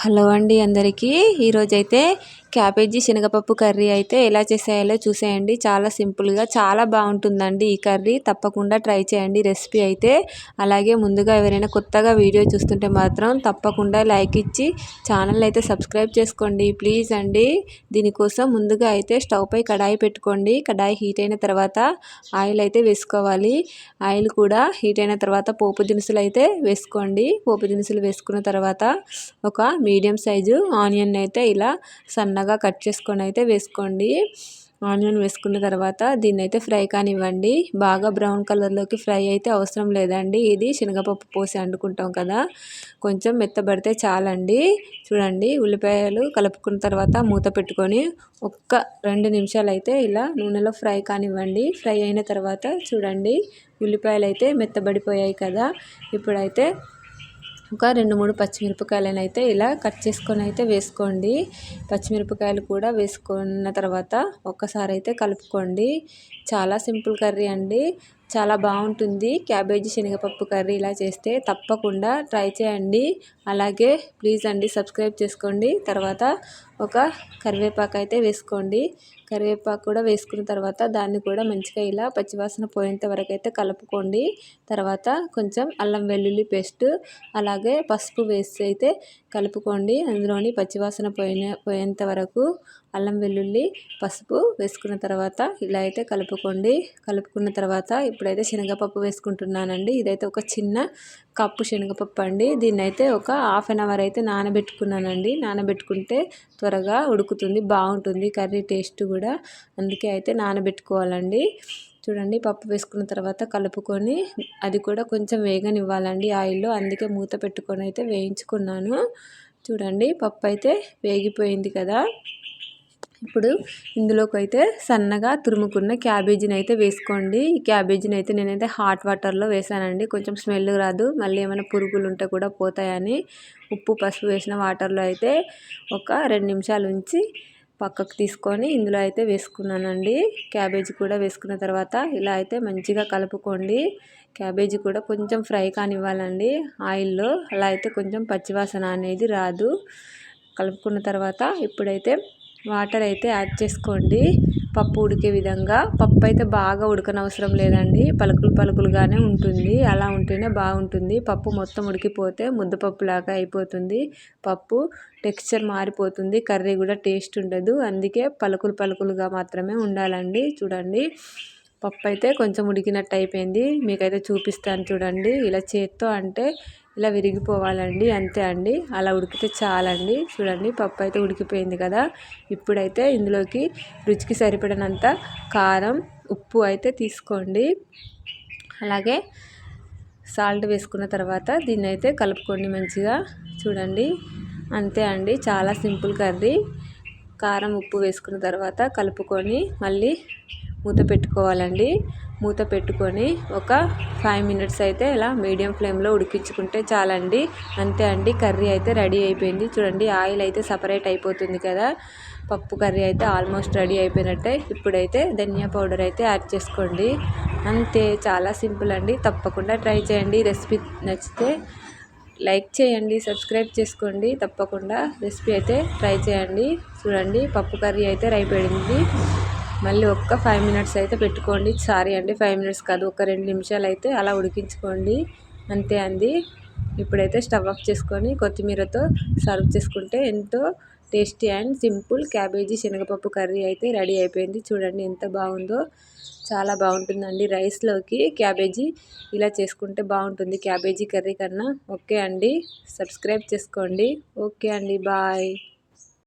Hello అండి అందరికీ. ఈరోజైతే క్యాబేజీ శనగపప్పు కర్రీ అయితే ఎలా చేసేయాలో చూసేయండి. చాలా సింపుల్గా చాలా బాగుంటుందండి ఈ కర్రీ. తప్పకుండా ట్రై చేయండి. రెసిపీ అయితే అలాగే ముందుగా ఎవరైనా కొత్తగా వీడియో చూస్తుంటే మాత్రం తప్పకుండా లైక్ ఇచ్చి ఛానల్ అయితే సబ్స్క్రైబ్ చేసుకోండి. ప్లీజ్ అండి. దీనికోసం ముందుగా అయితే స్టవ్ పై కడాయి పెట్టుకోండి. కడాయి హీట్ అయిన తర్వాత ఆయిల్ అయితే వేసుకోవాలి. ఆయిల్ కూడా హీట్ అయిన తర్వాత పోపు దినుసులు అయితే వేసుకోండి. పోపు దినుసులు వేసుకున్న తర్వాత ఒక మీడియం సైజు ఆనియన్ అయితే ఇలా సన్న సన్నగా కట్ చేసుకొని అయితే వేసుకోండి. ఆనియన్ వేసుకున్న తర్వాత దీన్ని అయితే ఫ్రై కానివ్వండి. బాగా బ్రౌన్ కలర్లోకి ఫ్రై అయితే అవసరం లేదండి. ఇది శనగపప్పు పోసి వండుకుంటాం కదా. కొంచెం మెత్తబడితే చాలండి. చూడండి ఉల్లిపాయలు కలుపుకున్న తర్వాత మూత పెట్టుకొని ఒక్క రెండు నిమిషాలు అయితే ఇలా నూనెలో ఫ్రై కానివ్వండి. ఫ్రై అయిన తర్వాత చూడండి ఉల్లిపాయలు అయితే మెత్తబడిపోయాయి కదా. ఇప్పుడైతే ఒక రెండు మూడు పచ్చిమిరపకాయలను అయితే ఇలా కట్ చేసుకొని అయితే వేసుకోండి. పచ్చిమిరపకాయలు కూడా వేసుకున్న తర్వాత ఒక్కసారి అయితే కలుపుకోండి. చాలా సింపుల్ కర్రీ అండి. చాలా బాగుంటుంది. క్యాబేజీ శనగపప్పు కర్రీ ఇలా చేస్తే తప్పకుండా ట్రై చేయండి. అలాగే ప్లీజ్ అండి సబ్స్క్రైబ్ చేసుకోండి. తర్వాత ఒక కరివేపాకు అయితే వేసుకోండి. కరివేపాకు కూడా వేసుకున్న తర్వాత దాన్ని కూడా మంచిగా ఇలా పచ్చివాసన పోయేంత వరకు అయితే కలుపుకోండి. తర్వాత కొంచెం అల్లం వెల్లుల్లి పేస్ట్ అలాగే పసుపు వేసి అయితే కలుపుకోండి. అందులోని పచ్చివాసన పోయిన పోయేంత వరకు అల్లం వెల్లుల్లి పసుపు వేసుకున్న తర్వాత ఇలా అయితే కలుపుకోండి. కలుపుకున్న తర్వాత ఇప్పుడైతే శనగపప్పు వేసుకుంటున్నానండి. ఇదైతే ఒక చిన్న కప్పు శనగపప్పు అండి. దీన్ని అయితే ఒక హాఫ్ అన్ అవర్ అయితే నానబెట్టుకున్నానండి. నానబెట్టుకుంటే త్వరగా ఉడుకుతుంది బాగుంటుంది కర్రీ టేస్ట్ కూడా. అందుకే అయితే నానబెట్టుకోవాలండి. చూడండి పప్పు వేసుకున్న తర్వాత కలుపుకొని అది కూడా కొంచెం వేగనివ్వాలండి ఆయిల్లో. అందుకే మూత పెట్టుకొని అయితే వేయించుకున్నాను. చూడండి పప్పు అయితే వేగిపోయింది కదా. ఇప్పుడు ఇందులోకి అయితే సన్నగా తురుముకున్న క్యాబేజీని అయితే వేసుకోండి. ఈ క్యాబేజీని అయితే నేనైతే హాట్ వాటర్లో వేసానండి. కొంచెం స్మెల్ రాదు. మళ్ళీ ఏమైనా పురుగులు ఉంటే కూడా పోతాయని ఉప్పు పసుపు వేసిన వాటర్లో అయితే ఒక రెండు నిమిషాలు ఉంచి పక్కకు తీసుకొని ఇందులో అయితే వేసుకున్నానండి. క్యాబేజీ కూడా వేసుకున్న తర్వాత ఇలా అయితే మంచిగా కలుపుకోండి. క్యాబేజీ కూడా కొంచెం ఫ్రై కానివ్వాలండి. ఆయిల్లో అలా అయితే కొంచెం పచ్చివాసన అనేది రాదు. కలుపుకున్న తర్వాత ఇప్పుడైతే వాటర్ అయితే యాడ్ చేసుకోండి. పప్పు ఉడికే విధంగా. పప్పు అయితే బాగా ఉడకనవసరం లేదండి. పలుకులు పలుకులుగానే ఉంటుంది. అలా ఉంటేనే బాగుంటుంది. పప్పు మొత్తం ఉడికిపోతే ముద్దపప్పులాగా అయిపోతుంది. పప్పు టెక్స్చర్ మారిపోతుంది. కర్రీ కూడా టేస్ట్ ఉండదు. అందుకే పలుకులు పలుకులుగా మాత్రమే ఉండాలండి. చూడండి. పప్పు అయితే కొంచెం ఉడికినట్టు అయిపోయింది మీకైతే చూపిస్తాను చూడండి. ఇలా చేత్తో అంటే ఇలా విరిగిపోవాలండి. అంతే అండి. అలా ఉడికితే చాలండి. చూడండి పప్పు అయితే ఉడికిపోయింది కదా. ఇప్పుడైతే ఇందులోకి రుచికి సరిపడినంత కారం ఉప్పు అయితే తీసుకోండి. అలాగే సాల్ట్ వేసుకున్న తర్వాత దీన్ని అయితే కలుపుకోండి మంచిగా. చూడండి. అంతే అండి. చాలా సింపుల్ కర్రీ. కారం ఉప్పు వేసుకున్న తర్వాత కలుపుకొని మళ్ళీ మూత పెట్టుకోవాలండి. మూత పెట్టుకొని ఒక ఫైవ్ మినిట్స్ అయితే ఇలా మీడియం ఫ్లేమ్లో ఉడికించుకుంటే చాలండి. అంతే అండి కర్రీ అయితే రెడీ అయిపోయింది. చూడండి ఆయిల్ అయితే సపరేట్ అయిపోతుంది కదా. పప్పు కర్రీ అయితే ఆల్మోస్ట్ రెడీ అయిపోయినట్టే. ఇప్పుడైతే ధనియా పౌడర్ అయితే యాడ్ చేసుకోండి. అంతే చాలా సింపుల్ అండి. తప్పకుండా ట్రై చేయండి. రెసిపీ నచ్చితే లైక్ చేయండి సబ్స్క్రైబ్ చేసుకోండి. తప్పకుండా రెసిపీ అయితే ట్రై చేయండి. చూడండి పప్పు కర్రీ అయితే రైపోయింది మళ్ళీ ఒక్క ఫైవ్ మినిట్స్ అయితే పెట్టుకోండి. సారీ అండి ఫైవ్ మినిట్స్ కాదు ఒక రెండు నిమిషాలు అయితే అలా ఉడికించుకోండి. అంతే అండి. ఇప్పుడైతే స్టవ్ ఆఫ్ చేసుకొని కొత్తిమీరతో సర్వ్ చేసుకుంటే ఎంతో టేస్టీ అండ్ సింపుల్ క్యాబేజీ శనగపప్పు కర్రీ అయితే రెడీ అయిపోయింది. చూడండి ఎంత బాగుందో. చాలా బాగుంటుందండి రైస్లోకి క్యాబేజీ. ఇలా చేసుకుంటే బాగుంటుంది క్యాబేజీ కర్రీ కన్నా. ఓకే అండి. సబ్స్క్రైబ్ చేసుకోండి. ఓకే అండి. బాయ్.